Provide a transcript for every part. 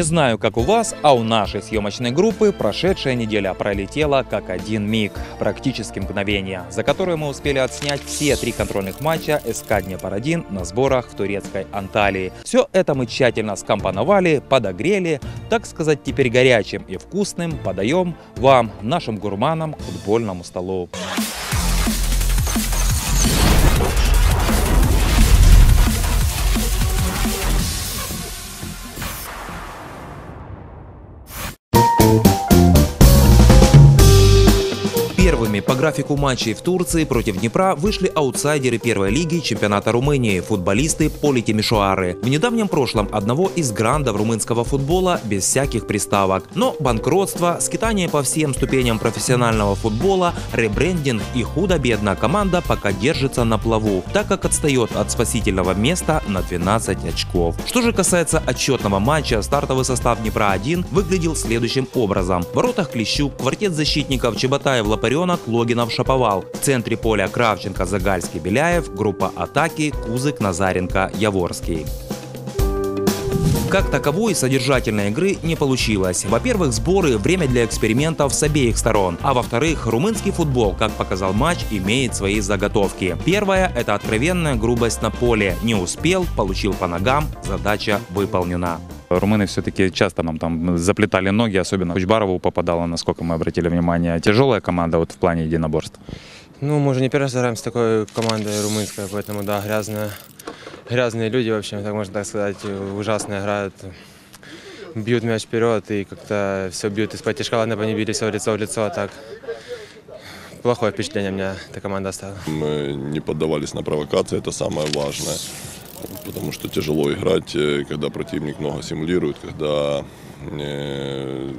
Не знаю, как у вас, а у нашей съемочной группы прошедшая неделя пролетела как один миг, практически мгновение, за которое мы успели отснять все три контрольных матча СК Днепр-1 на сборах в турецкой Анталии. Все это мы тщательно скомпоновали, подогрели, так сказать, теперь горячим и вкусным подаем вам, нашим гурманам, к футбольному столу. Графику матчей в Турции против Днепра вышли аутсайдеры первой лиги чемпионата Румынии, футболисты Полити Мишуары. В недавнем прошлом одного из грандов румынского футбола без всяких приставок. Но банкротство, скитание по всем ступеням профессионального футбола, ребрендинг и худо-бедно команда пока держится на плаву, так как отстает от спасительного места на 12 очков. Что же касается отчетного матча, стартовый состав Днепра-1 выглядел следующим образом. В воротах Клещук, квартет защитников Чеботаев, Лопаренок, Логинов, Шаповал. В центре поля Кравченко, Загальский, Беляев. Группа атаки Кузык, Назаренко, Яворский. Как таковой содержательной игры не получилось. Во-первых, сборы – время для экспериментов с обеих сторон. А во-вторых, румынский футбол, как показал матч, имеет свои заготовки. Первое – это откровенная грубость на поле. Не успел, получил по ногам, задача выполнена. Румыны все-таки часто нам там заплетали ноги, особенно Кучбарову попадало, насколько мы обратили внимание. Тяжелая команда вот в плане единоборств. Ну, мы уже не первый раз играем с такой командой румынской, поэтому, да, грязная, грязные люди, в общем, так можно так сказать, ужасно играют. Бьют мяч вперед и как-то все бьют из-под тяжка. Ладно, бы они били все лицо в лицо, а так плохое впечатление у меня эта команда оставила. Мы не поддавались на провокации, это самое важное. Потому что тяжело играть, э, когда противник много симулирует, когда э,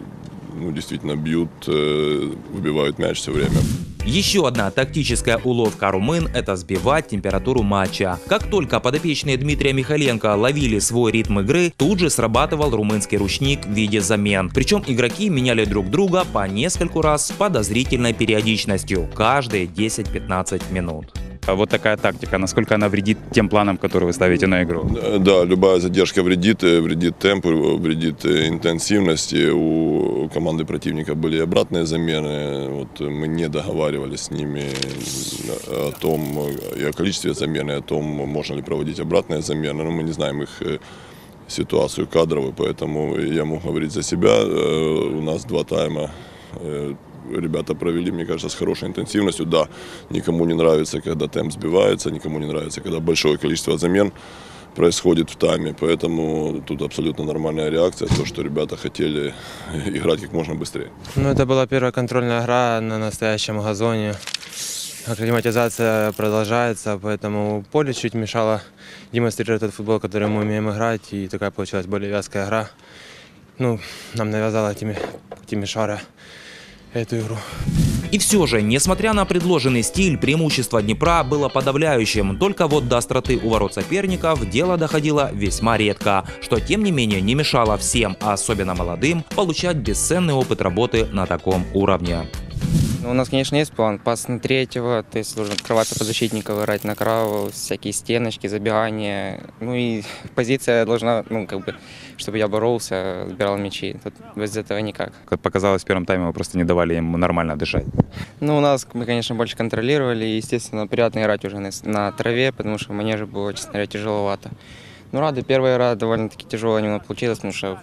ну, действительно бьют, э, выбивают мяч все время. Еще одна тактическая уловка румын – это сбивать температуру матча. Как только подопечные Дмитрия Михаленко ловили свой ритм игры, тут же срабатывал румынский ручник в виде замен. Причем игроки меняли друг друга по нескольку раз с подозрительной периодичностью – каждые 10-15 минут. А вот такая тактика, насколько она вредит тем планам, которые вы ставите на игру? Да, любая задержка вредит, э, вредит темпу, вредит э, интенсивности. У команды противника были обратные замены. Вот мы не договаривались с ними о том, и о количестве замен, и о том, можно ли проводить обратные замены. Но мы не знаем их э, ситуацию кадровую, поэтому я могу говорить за себя. У нас два тайма ребята провели, мне кажется, с хорошей интенсивностью. Да, никому не нравится, когда темп сбивается, никому не нравится, когда большое количество замен происходит в тайме, поэтому тут абсолютно нормальная реакция, то, что ребята хотели играть как можно быстрее. Ну, это была первая контрольная игра на настоящем газоне. Акклиматизация продолжается, поэтому поле чуть мешало демонстрировать тот футбол, который мы умеем играть, и такая получилась более вязкая игра. Ну, нам навязала Тими, Тимишара эту игру. И все же, несмотря на предложенный стиль, преимущество Днепра было подавляющим. Только вот до остроты у ворот соперников дело доходило весьма редко, что тем не менее не мешало всем, особенно молодым, получать бесценный опыт работы на таком уровне. Ну, у нас, конечно, есть план. Пас на третьего, то есть должен открываться под защитников, играть на краву, всякие стеночки, забегания. Ну и позиция должна, ну, как бы, чтобы я боролся, сбирал мячи. Тут без этого никак. Как показалось, в первом тайме мы просто не давали им нормально дышать. Ну, у нас, мы, конечно, больше контролировали, и, естественно, приятно играть уже на, на траве, потому что мне же было, честно говоря, тяжеловато. Ну, рады, первая игра довольно-таки тяжелая немного получилась, потому что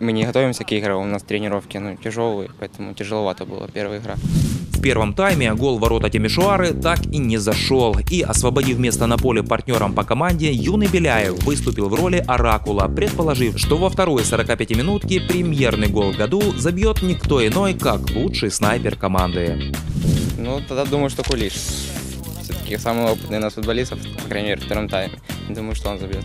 мы не готовимся к играм, у нас тренировки ну, тяжелые, поэтому тяжеловато была первая игра. В первом тайме гол ворота Тимишуары так и не зашел. И, освободив место на поле партнерам по команде, юный Беляев выступил в роли оракула, предположив, что во второй 45-минутке премьерный гол в году забьет никто иной, как лучший снайпер команды. Ну, тогда думаю, что Кулиш. Все-таки самый опытный у нас футболистов, по крайней мере, в втором тайме. Думаю, что он забьет.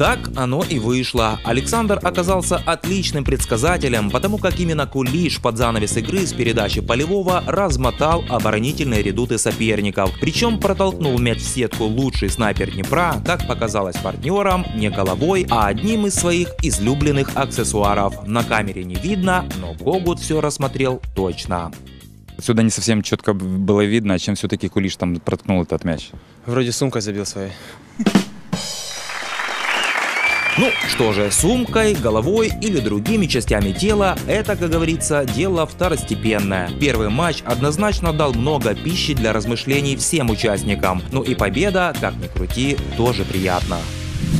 Так оно и вышло. Александр оказался отличным предсказателем, потому как именно Кулиш под занавес игры с передачи Полевого размотал оборонительные редуты соперников. Причем протолкнул мяч в сетку лучший снайпер Днепра, как показалось партнерам, не головой, а одним из своих излюбленных аксессуаров. На камере не видно, но Когут все рассмотрел точно. Отсюда не совсем четко было видно, чем все-таки Кулиш там проткнул этот мяч. Вроде сумкой забил своей. Ну что же, сумкой, головой или другими частями тела – это, как говорится, дело второстепенное. Первый матч однозначно дал много пищи для размышлений всем участникам. Ну и победа, как ни крути, тоже приятно.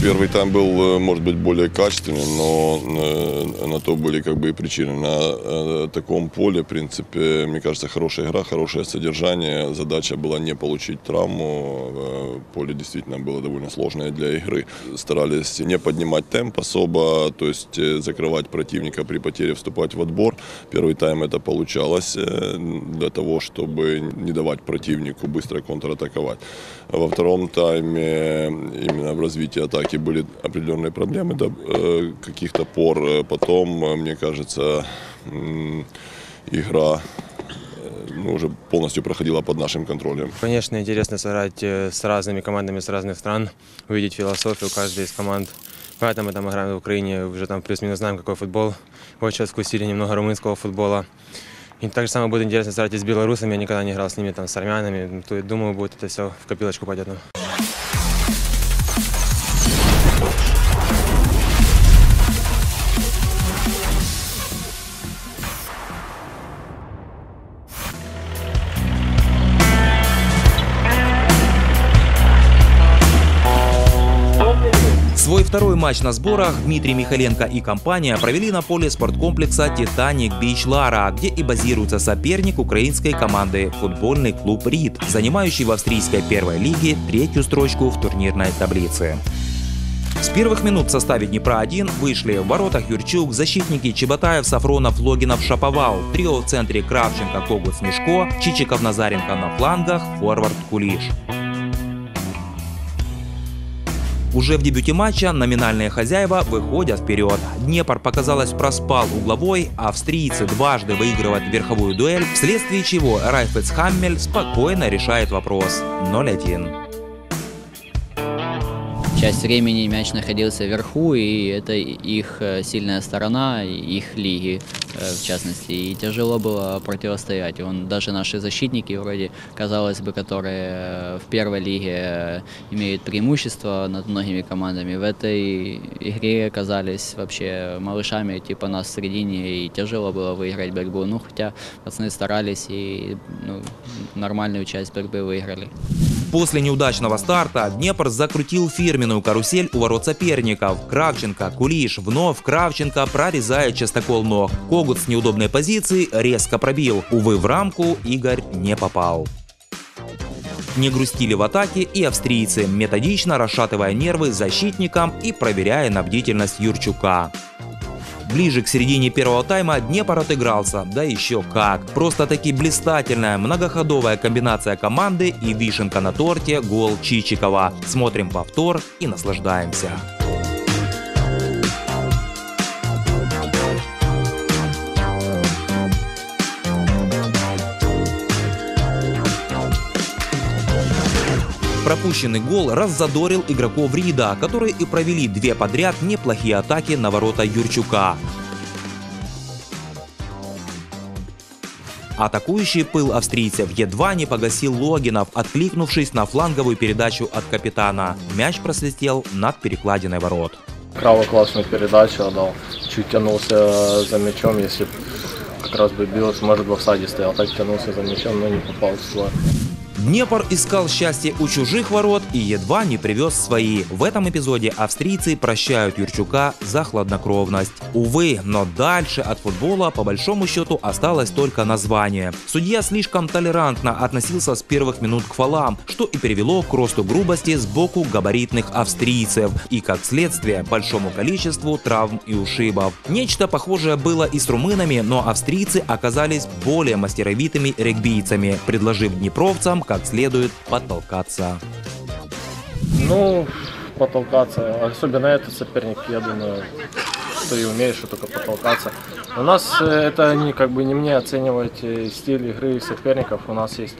Первый тайм был, э, может быть, более качественный, но э, на то были как бы и причины. На э, таком поле, в принципе, мне кажется, хорошая игра, хорошее содержание. Задача была не получить травму. Поле действительно было довольно сложное для игры. Старались не поднимать темп особо, то есть закрывать противника при потере, вступать в отбор. Первый тайм это получалось для того, чтобы не давать противнику быстро контратаковать. Во втором тайме именно в развитии атаки были определенные проблемы до э, каких-то пор. Потом, э, мне кажется, игра э, ну, уже полностью проходила под нашим контролем. Конечно, интересно сыграть с разными командами с разных стран, увидеть философию каждой из команд. Поэтому мы там играем в Украине, уже там плюс-минус знаем, какой футбол. Вот сейчас вкусили немного румынского футбола. И так же самое будет интересно сыграть и с белорусами. Я никогда не играл с ними, там, с армянами. То, думаю, будет это все в копилочку пойдет. Свой второй матч на сборах Дмитрий Михаленко и компания провели на поле спорткомплекса «Титаник Бич Лара», где и базируется соперник украинской команды футбольный клуб «Рид», занимающий в австрийской первой лиге третью строчку в турнирной таблице. С первых минут в составе Днепра-1 вышли в воротах Юрчук, защитники Чеботаев, Сафронов, Логинов, Шаповал, трио в центре Кравченко, Когут, Смешко, Чичиков, Назаренко на флангах, форвард Кулиш. Уже в дебюте матча номинальные хозяева выходят вперед. Днепр, показалось, проспал угловой, австрийцы дважды выигрывают верховую дуэль, вследствие чего Райфец Хаммель спокойно решает вопрос 0-1 часть времени мяч находился вверху, и это их э, сильная сторона, их лиги э, в частности, и тяжело было противостоять. Он, даже наши защитники, вроде, казалось бы, которые э, в первой лиге имеют преимущество над многими командами, в этой игре оказались вообще малышами типа нас в середине, и тяжело было выиграть борьбу. Ну, хотя пацаны старались и ну, нормальную часть борьбы выиграли. После неудачного старта Днепр закрутил фирменную карусель у ворот соперников. Кравченко, Кулиш, вновь Кравченко прорезает частокол ног. Когут с неудобной позиции резко пробил. Увы, в рамку Игорь не попал. Не грустили в атаке и австрийцы, методично расшатывая нервы защитникам и проверяя на бдительность Юрчука. Ближе к середине первого тайма Днепр отыгрался, да еще как. Просто-таки блистательная многоходовая комбинация команды и вишенка на торте гол Чичикова. Смотрим повтор и наслаждаемся. Пропущенный гол раззадорил игроков Рида, которые и провели две подряд неплохие атаки на ворота Юрчука. Атакующий пыл австрийцев едва не погасил Логинов, откликнувшись на фланговую передачу от капитана. Мяч просвистел над перекладиной ворот. Краво классную передачу отдал. Чуть тянулся за мячом, если как раз бы Билос, может, в офсайде стоял. Так тянулся за мячом, но не попал в створ. Днепр искал счастье у чужих ворот и едва не привез свои. В этом эпизоде австрийцы прощают Юрчука за хладнокровность. Увы, но дальше от футбола по большому счету осталось только название. Судья слишком толерантно относился с первых минут к фалам, что и привело к росту грубости сбоку габаритных австрийцев и, как следствие, большому количеству травм и ушибов. Нечто похожее было и с румынами, но австрийцы оказались более мастеровитыми регбийцами, предложив днепровцам как следует потолкаться. Ну, потолкаться. Особенно этот соперник, я думаю, умеет, что только потолкаться. У нас э, это не как бы не мне оценивать э, стиль игры соперников. У нас есть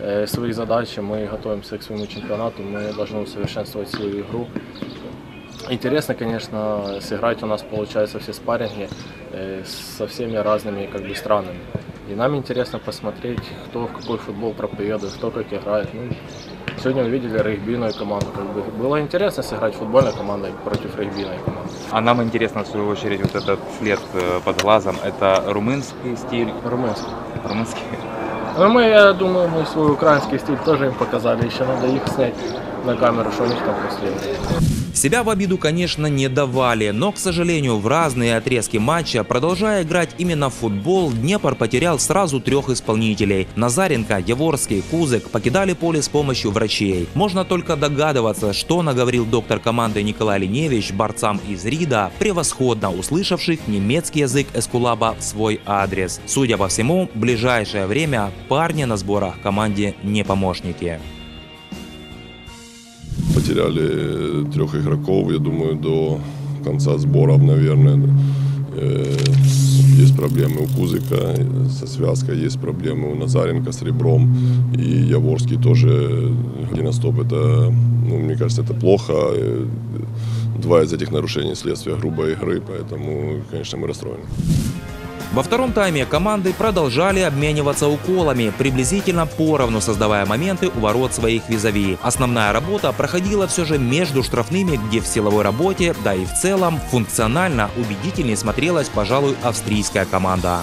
э, свои задачи, мы готовимся к своему чемпионату, мы должны усовершенствовать свою игру. Интересно, конечно, сыграть у нас получается все спарринги со всеми разными как бы странами. И нам интересно посмотреть, кто в какой футбол проповедует, кто как играет. Ну, сегодня увидели регбийную команду. Как бы. Было интересно сыграть футбольной командой против регбийной команды. А нам интересно, в свою очередь, вот этот след э, под глазом. Это румынский стиль, Румынский. румынский. Ну, мы, я думаю, мы свой украинский стиль тоже им показали. Еще надо их снять на камеру, что у них там после. Себя в обиду, конечно, не давали, но, к сожалению, в разные отрезки матча, продолжая играть именно в футбол, Днепр потерял сразу трех исполнителей. Назаренко, Яворский, Кузык покидали поле с помощью врачей. Можно только догадываться, что наговорил доктор команды Николай Линевич борцам из Рида, превосходно услышавших немецкий язык Эскулаба в свой адрес. Судя по всему, в ближайшее время парни на сборах команде не помощники. Потеряли трех игроков, я думаю, до конца сборов, наверное. Э, Есть проблемы у Кузыка э, со связкой, есть проблемы у Назаренко с ребром. И Яворский тоже голеностоп. Это, ну, мне кажется, это плохо. Э, Два из этих нарушений следствия грубой игры, поэтому, конечно, мы расстроены. Во втором тайме команды продолжали обмениваться уколами, приблизительно поровну создавая моменты у ворот своих визави. Основная работа проходила все же между штрафными, где в силовой работе, да и в целом, функционально убедительнее смотрелась, пожалуй, австрийская команда.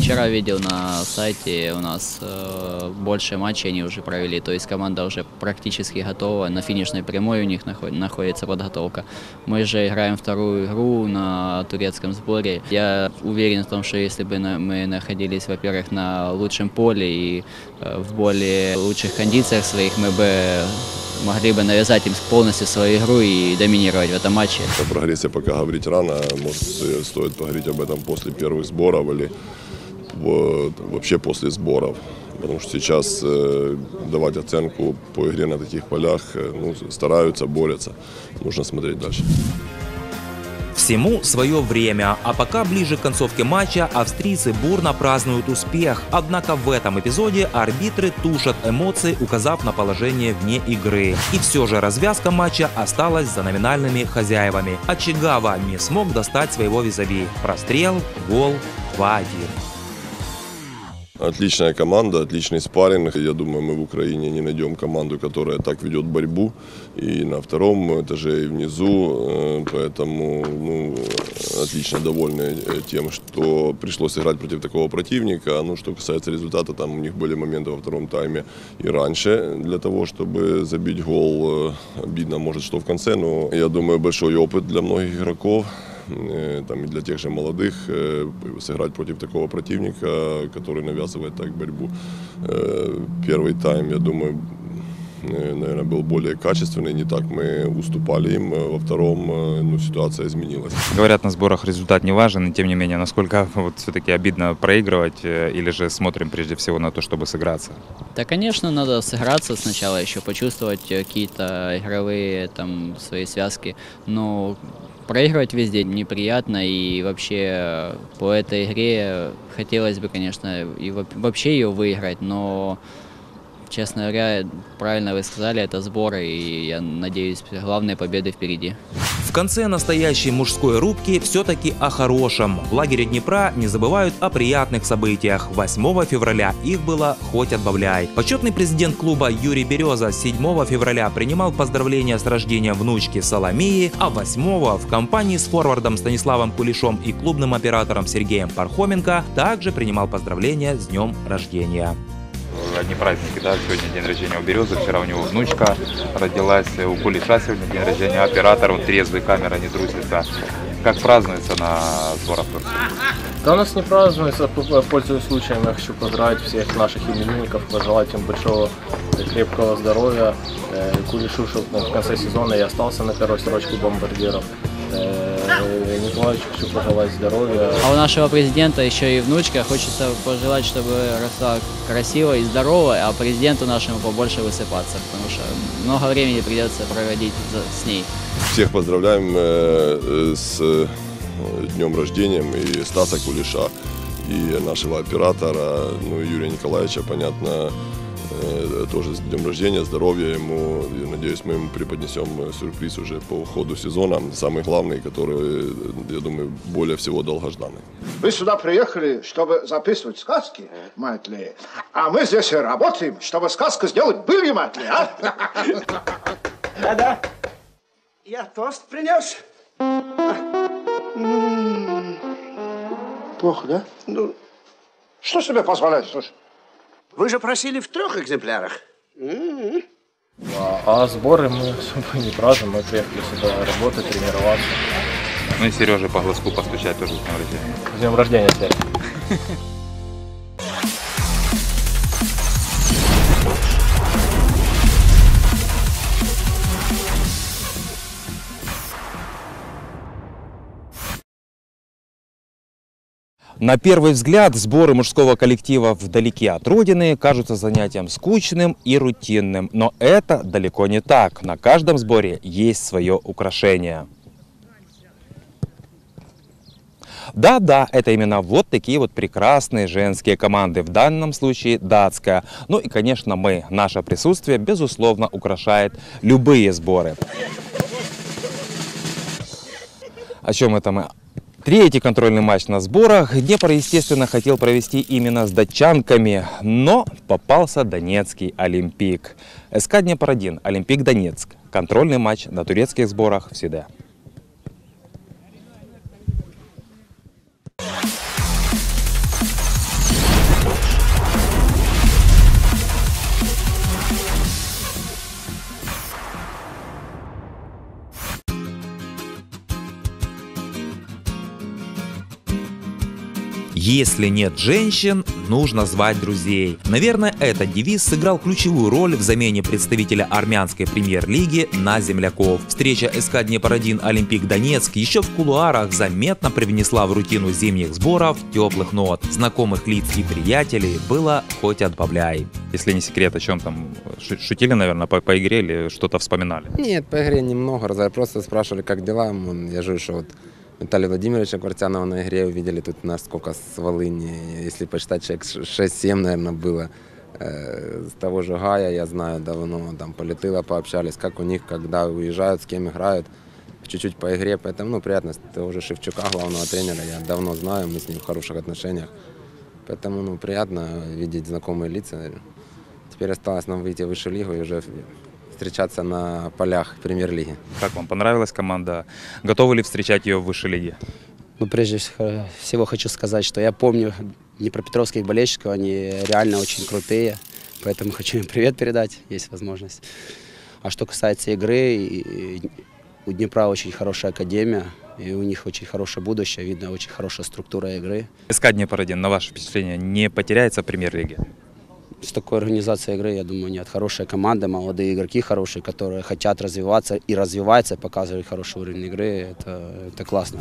Вчера видел на сайте у нас э, больше матчей они уже провели, то есть команда уже практически готова, на финишной прямой у них наход- находится подготовка. Мы же играем вторую игру на турецком сборе. Я уверен в том, что если бы на- мы находились, во-первых, на лучшем поле и э, в более лучших кондициях своих, мы бы могли бы навязать им полностью свою игру и доминировать в этом матче. О прогрессе пока говорить рано, может стоит поговорить об этом после первых сборов или вообще после сборов. Потому что сейчас э, давать оценку по игре на таких полях э, ну, стараются, борются. Нужно смотреть дальше. Всему свое время, а пока ближе к концовке матча австрийцы бурно празднуют успех. Однако в этом эпизоде арбитры тушат эмоции, указав на положение вне игры. И все же развязка матча осталась за номинальными хозяевами. А Чигава не смог достать своего визави. Прострел, гол 2-1. Отличная команда, отличный спарринг. Я думаю, мы в Украине не найдем команду, которая так ведет борьбу. И на втором этаже, и внизу. Э, Поэтому ну, отлично довольны тем, что пришлось играть против такого противника. Ну, что касается результата, там у них были моменты во втором тайме и раньше для того, чтобы забить гол. Э, Обидно, может, что в конце, но я думаю, большой опыт для многих игроков там, и для тех же молодых э, сыграть против такого противника, который навязывает так борьбу. Э, Первый тайм, я думаю, э, наверное, был более качественный, не так мы уступали им. Э, Во втором э, ну, ситуация изменилась. Говорят, на сборах результат не важен, и тем не менее, насколько вот все-таки обидно проигрывать, э, или же смотрим прежде всего на то, чтобы сыграться? Да, конечно, надо сыграться сначала, еще почувствовать э, какие-то игровые там свои связки. Но проигрывать везде неприятно, и вообще э, по этой игре хотелось бы, конечно, и во- вообще ее выиграть, но, честно говоря, правильно вы сказали, это сборы, и я надеюсь, главные победы впереди. В конце настоящей мужской рубки все-таки о хорошем. В лагере Днепра не забывают о приятных событиях. 8 февраля их было хоть отбавляй. Почетный президент клуба Юрий Береза 7 февраля принимал поздравления с рождением внучки Соломеи, а 8 в компании с форвардом Станиславом Кулешом и клубным оператором Сергеем Пархоменко также принимал поздравления с днем рождения. Одни праздники, да, сегодня день рождения у Березы, вчера у него внучка родилась, у Кулиша сегодня день рождения, оператор, он трезвый, камера не трусится. Как празднуется на сборах? Да у нас не празднуется, пользуясь случаем, я хочу поздравить всех наших именинников, пожелать им большого э, крепкого здоровья. Э, Кулишу, чтобы в конце сезона и остался на первой строчке бомбардиров. Э, Николаевичу хочу пожелать здоровья. А у нашего президента еще и внучка. Хочется пожелать, чтобы росла красиво и здорово, а президенту нашему побольше высыпаться, потому что много времени придется проводить за- с ней. Всех поздравляем э, э, с э, днем рождения и Стаса Кулиша, и нашего оператора, ну и Юрия Николаевича, понятно, Тоже с днем рождения, здоровья ему. И, надеюсь, мы ему преподнесем э, сюрприз уже по ходу сезона. Самый главный, который, э, я думаю, более всего долгожданный. Вы сюда приехали, чтобы записывать сказки, Мэтли, а мы здесь работаем, чтобы сказку сделать былью, Мэтли, а? Да-да. Я тост принес. Плохо, да? Ну, Что себе позволяешь, слушай? Вы же просили в трех экземплярах. А, а сборы мы особо не празднуем, мы приехали сюда работать, тренироваться. Ну и Сереже по глазку постучать тоже с днем рождения. С днем рождения тебя. На первый взгляд сборы мужского коллектива вдалеке от родины кажутся занятием скучным и рутинным. Но это далеко не так. На каждом сборе есть свое украшение. Да-да, это именно вот такие вот прекрасные женские команды. В данном случае датская. Ну и, конечно, мы. Наше присутствие, безусловно, украшает любые сборы. О чем это мы? Третий контрольный матч на сборах. Днепр, естественно, хотел провести именно с датчанками, но попался Донецкий Олимпик. СК Днепр-1, Олимпик Донецк. Контрольный матч на турецких сборах в Сиде. Если нет женщин, нужно звать друзей. Наверное, этот девиз сыграл ключевую роль в замене представителя армянской премьер-лиги на земляков. Встреча СК Днепр-1 Олимпик Донецк еще в кулуарах заметно привнесла в рутину зимних сборов теплых нот. Знакомых лиц и приятелей было хоть отбавляй. Если не секрет, о чем там шу- шутили, наверное, по, по игре или что-то вспоминали? Нет, по игре немного. Просто спрашивали, как дела. Я же что вот Виталия Владимировича Квартянова на игре увидели тут нас сколько с Волыни. Если посчитать, человек ш- 6-7, наверное, было. Э, С того же Гая я знаю давно, там полетыло, пообщались, как у них, когда уезжают, с кем играют. Чуть-чуть по игре, поэтому ну, приятно. С Того же Шевчука, главного тренера, я давно знаю, мы с ним в хороших отношениях. Поэтому ну, приятно видеть знакомые лица. Теперь осталось нам выйти в высшую лигу и уже встречаться на полях премьер-лиги. Как вам понравилась команда? Готовы ли встречать ее в высшей лиге? Ну, прежде всего- хочу сказать, что я помню днепропетровских болельщиков, они реально очень крутые, поэтому хочу им привет передать, есть возможность. А что касается игры, у Днепра очень хорошая академия, и у них очень хорошее будущее, видно, очень хорошая структура игры. СК Днепр-1, на ваше впечатление, не потеряется в премьер-лиге? С такой организацией игры, я думаю, нет. Хорошая команда, молодые игроки хорошие, которые хотят развиваться и развиваются, показывают хороший уровень игры, это, это классно.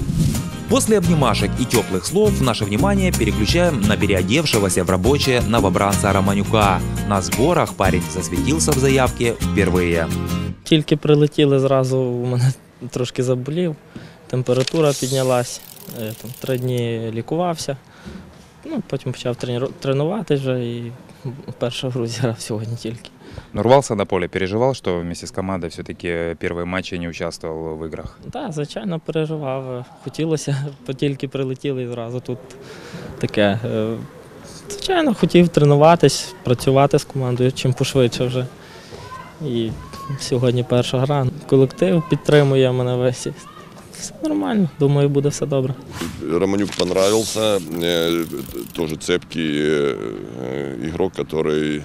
После обнимашек и теплых слов наше внимание переключаем на переодевшегося в рабочее новобранца Романюка. На сборах парень засветился в заявке впервые. Тільки прилетіли зразу, у мене трошки заболів, температура піднялась, е, там, три дні лікувався. Ну, потім почав тренувати вже і першу гру зіграв сьогодні тільки. Но рвался на поле, переживал, что вместе с командой все-таки первые матчи не участвовал в играх? Так, звичайно, переживав. Хотілося, тільки прилетіли і зразу тут таке. е, Звичайно, хотів тренуватись, працювати з командою, чим пошвидше вже. І сьогодні перша гра. Колектив підтримує мене весь. Все нормально, думаю, буде все добре. Романюк понравился, э, тоже цепкий э, э, игрок, который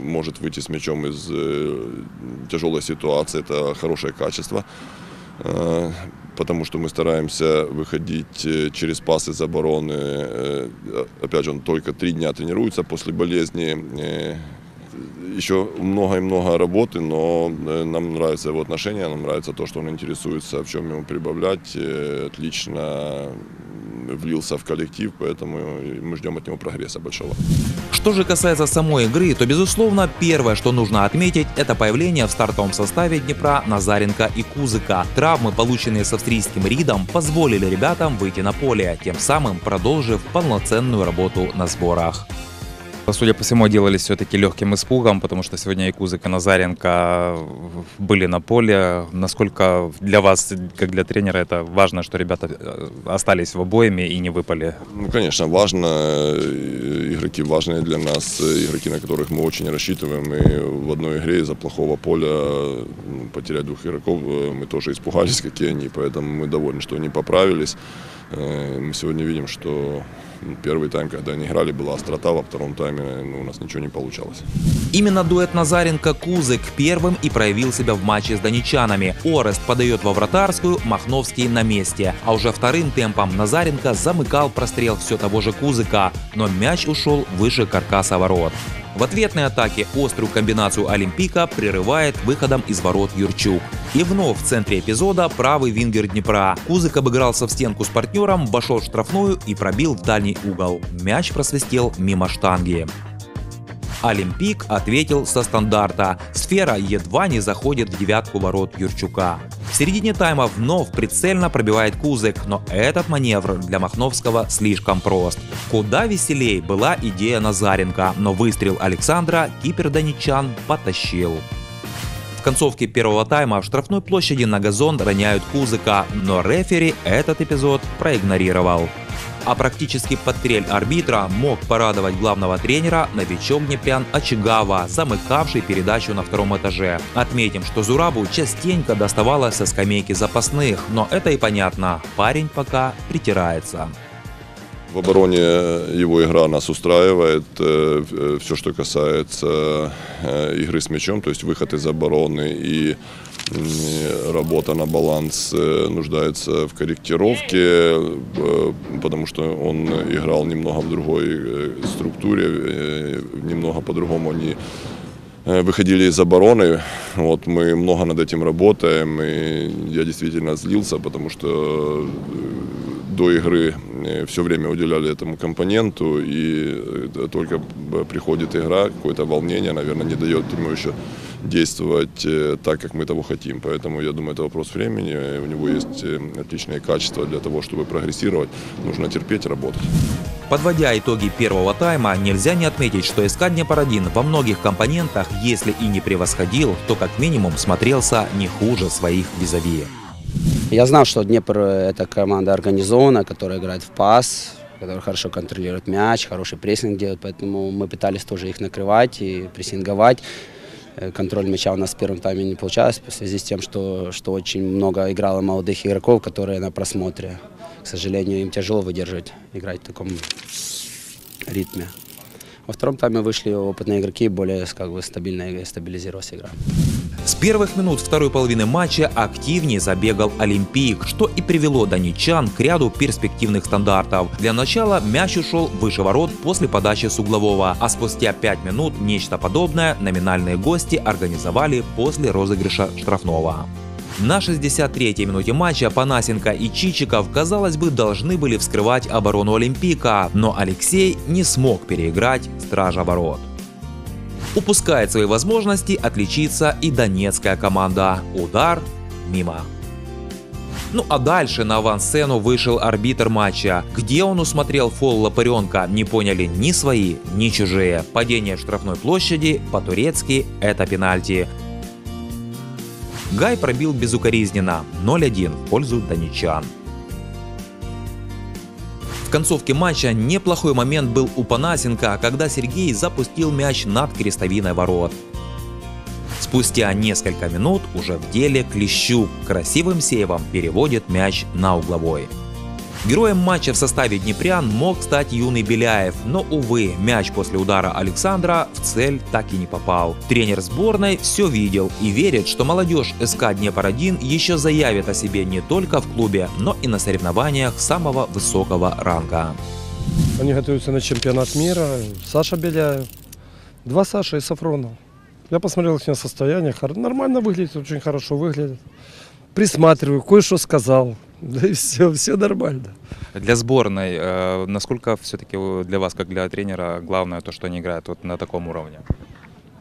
может выйти с мячом из тяжелой ситуации. Это хорошее качество, потому что мы стараемся выходить через пасы из обороны. Опять же, он только три дня тренируется после болезни. Еще много и много работы, но э, нам нравится его отношение, нам нравится то, что он интересуется, в чем ему прибавлять. Э, Отлично влился в коллектив, поэтому мы ждем от него прогресса большого. Что же касается самой игры, то, безусловно, первое, что нужно отметить, это появление в стартовом составе Днепра Назаренко и Кузыка. Травмы, полученные с австрийским Ридом, позволили ребятам выйти на поле, тем самым продолжив полноценную работу на сборах. Судя по всему, делались все-таки легким испугом, потому что сегодня и и Назаренко были на поле. Насколько для вас, как для тренера, это важно, что ребята э, остались в обоими и не выпали? Ну, конечно, важно. Э, Игроки важные для нас, э, игроки, на которых мы очень рассчитываем. И в одной игре из-за плохого поля ну, потерять двух игроков мы тоже испугались, какие они. Поэтому мы довольны, что они поправились. Мы сегодня видим, что Первый тайм, когда они играли, была острота, во втором тайме ну, у нас ничего не получалось. Именно дуэт Назаренко-Кузык первым и проявил себя в матче с донечанами. Орест подает во вратарскую, Махновский на месте. А уже вторым темпом Назаренко замыкал прострел все того же Кузыка, но мяч ушел выше каркаса ворот. В ответной атаке острую комбинацию Олимпика прерывает выходом из ворот Юрчук. И вновь в центре эпизода правый вингер Днепра. Кузык обыгрался в стенку с партнером, вошел в штрафную и пробил в дальний угол. Мяч просвистел мимо штанги. Олимпик ответил со стандарта. Сфера едва не заходит в девятку ворот Юрчука. В середине тайма вновь прицельно пробивает Кузык, но этот маневр для Махновского слишком прост. Куда веселей была идея Назаренко, но выстрел Александра кипер Донечан потащил. В концовке первого тайма в штрафной площади на газон роняют Кузыка, но рефери этот эпизод проигнорировал. А практически под трель арбитра мог порадовать главного тренера новичок Днепрян Очагава, замыкавший передачу на втором этаже. Отметим, что Зурабу частенько доставалось со скамейки запасных, но это и понятно, парень пока притирается. В обороне его игра нас устраивает. Все, что касается игры с мячом, то есть выход из обороны и работа на баланс нуждается в корректировке, потому что он играл немного в другой структуре, немного по-другому они выходили из обороны. Вот мы много над этим работаем, и я действительно злился, потому что до игры э, все время уделяли этому компоненту, и э, только приходит игра, какое-то волнение, наверное, не дает ему еще действовать э, так, как мы того хотим. Поэтому я думаю, это вопрос времени. У него есть отличные качества для того, чтобы прогрессировать. Нужно терпеть, работать. Подводя итоги первого тайма, нельзя не отметить, что СК Днепр-1 во многих компонентах, если и не превосходил, то как минимум смотрелся не хуже своих визави. Я знал, что Днепр – это команда организованная, которая играет в пас, которая хорошо контролирует мяч, хороший прессинг делает, поэтому мы пытались тоже их накрывать и прессинговать. Э, контроль мяча у нас в первом тайме не получалось в связи с тем, что, что очень много играло молодых игроков, которые на просмотре. К сожалению, им тяжело выдерживать, играть в таком ритме. Во втором тайме вышли опытные игроки, более как бы, стабильная, стабилизировалась игра. С первых минут второй половины матча активнее забегал Олимпик, что и привело донечан к ряду перспективных стандартов. Для начала мяч ушел выше ворот после подачи с углового, а спустя 5 минут нечто подобное номинальные гости организовали после розыгрыша штрафного. На 63-й минуте матча Панасенко и Чичиков, казалось бы, должны были вскрывать оборону Олимпика, но Алексей не смог переиграть стража ворот. Упускает свои возможности отличиться и донецкая команда. Удар мимо. Ну а дальше на авансцену вышел арбитр матча. Где он усмотрел фол Лопаренка, не поняли ни свои, ни чужие. Падение в штрафной площади по-турецки это пенальти. Гай пробил безукоризненно 0-1 в пользу донечан концовке матча неплохой момент был у Панасенко, когда Сергей запустил мяч над крестовиной ворот. Спустя несколько минут уже в деле Клещук красивым сейвом переводит мяч на угловой. Героем матча в составе Днепрян мог стать юный Беляев, но, увы, мяч после удара Александра в цель так и не попал. Тренер сборной все видел и верит, что молодежь СК Днепр-1 еще заявит о себе не только в клубе, но и на соревнованиях самого высокого ранга. Они готовятся на чемпионат мира. Саша Беляев, два Саша и Сафронов. Я посмотрел их состояние, нормально выглядит, очень хорошо выглядит. Присматриваю, кое-что сказал. Да и все, все нормально. Для сборной, э, насколько все-таки для вас, как для тренера, главное то, что они играют вот на таком уровне?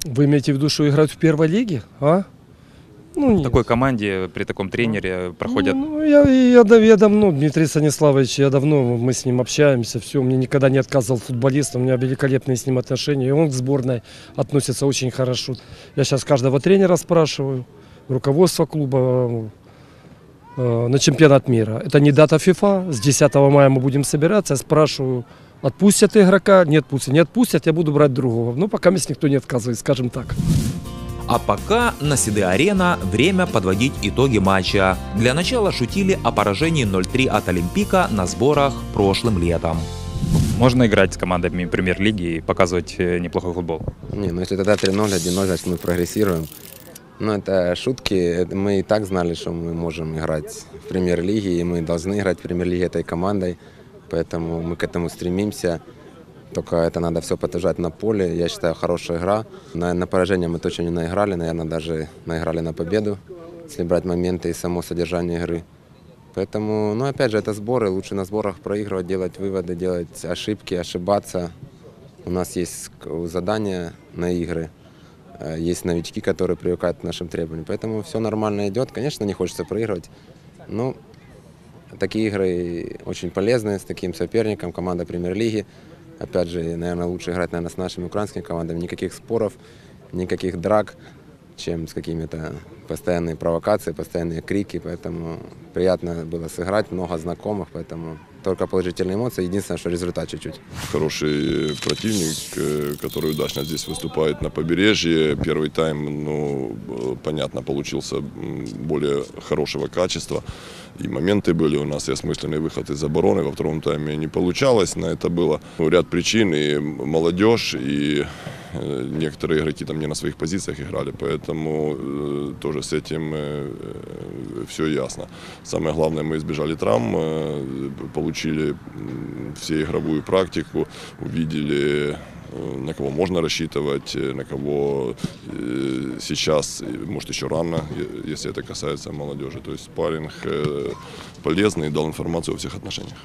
Вы имеете в виду, что играют в первой лиге? А? Ну, В нет. такой команде, при таком тренере проходят... Ну, я, я, дав- я давно, Дмитрий Станиславович, я давно, мы с ним общаемся, все, мне никогда не отказывал футболист, у меня великолепные с ним отношения, и он к сборной относится очень хорошо. Я сейчас каждого тренера спрашиваю, руководство клуба на чемпионат мира. Это не дата ФИФА, с 10 мая мы будем собираться, я спрашиваю, отпустят игрока, не отпустят, не отпустят, я буду брать другого. Ну, пока мне никто не отказывает, скажем так. А пока на Сиды-Арена время подводить итоги матча. Для начала шутили о поражении 0-3 от Олимпика на сборах прошлым летом. Можно играть с командами премьер-лиги и показывать э, неплохой футбол? Не, ну если тогда 3-0, 1-0, значит мы прогрессируем. Но это шутки. Мы и так знали, что мы можем играть в премьер-лиге, и мы должны играть в премьер-лиге этой командой. Поэтому мы к этому стремимся. Только это надо все подтверждать на поле. Я считаю, хорошая игра. На, на поражение мы точно не наиграли. Наверное, даже наиграли на победу, если брать моменты и само содержание игры. Поэтому, ну, опять же, это сборы. Лучше на сборах проигрывать, делать выводы, делать ошибки, ошибаться. У нас есть задания на игры. Э, Есть новички, которые привыкают к нашим требованиям. Поэтому все нормально идет. Конечно, не хочется проигрывать. Но такие игры очень полезны с таким соперником, команда премьер-лиги. Опять же, наверное, лучше играть наверное, с нашими украинскими командами. Никаких споров, никаких драк, чем с какими-то постоянные провокации, постоянные крики. Поэтому приятно было сыграть, много знакомых, поэтому только положительные эмоции. Единственное, что результат чуть-чуть. Хороший противник, э, который удачно здесь выступает на побережье. Первый тайм, ну, э, понятно, получился более хорошего качества. И моменты были у нас, и осмысленный выход из обороны. Во втором тайме не получалось. На это было ряд причин. И молодежь, и э, некоторые игроки там не на своих позициях играли. Поэтому э, тоже с этим все ясно. Самое главное, мы избежали травм, э, получили м, всеигровую практику, увидели э, на кого можно рассчитывать, э, на кого э, сейчас, э, может еще рано, если это касается молодежи. То есть спарринг э, полезный дал информацию во всех отношениях.